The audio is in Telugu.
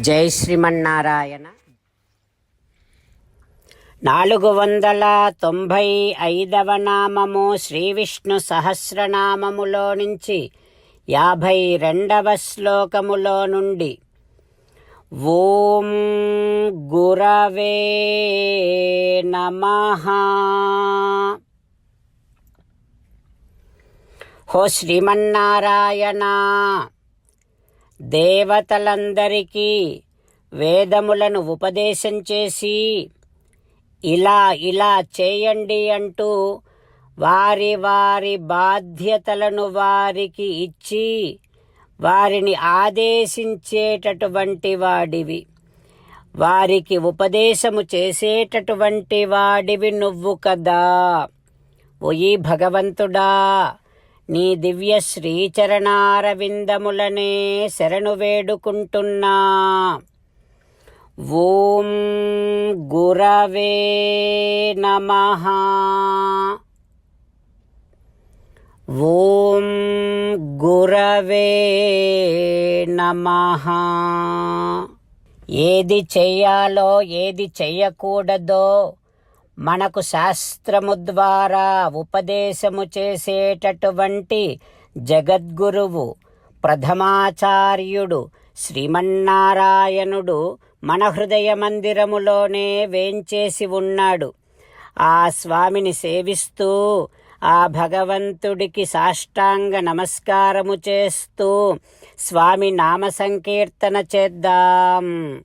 జై శ్రీమన్నారాయణ. నాలుగు వందల తొంభై ఐదవ నామము శ్రీ విష్ణు సహస్రనామములో నుంచి యాభై రెండవ శ్లోకములో నుండి ఓం గురవే నమ. హో శ్రీమన్నారాయణ. దేవతలందరికీ వేదములను ఉపదేశం చేసి ఇలా ఇలా చేయండి అంటూ వారి వారి బాధ్యతలను వారికి ఇచ్చి వారిని ఆదేశించేటటువంటి వాడివి. వారికి ఉపదేశము చేసేటటువంటి వాడివి నువ్వు కదా. ఓయి భగవంతుడా! నీ దివ్య శ్రీచరణారవిందములనే శరణు వేడుకుంటున్నా. ఓం గురవే నమ. ఓం గురవే నమ. ఏది చెయ్యాలో ఏది చెయ్యకూడదో మనకు శాస్త్రము ద్వారా ఉపదేశము చేసేటటువంటి జగద్గురువు ప్రథమాచార్యుడు శ్రీమన్నారాయణుడు మన హృదయ మందిరములోనే వేంచేసి ఉన్నాడు. ఆ స్వామిని సేవిస్తూ ఆ భగవంతుడికి సాష్టాంగ నమస్కారము చేస్తూ స్వామి నామ సంకీర్తన చేద్దాం.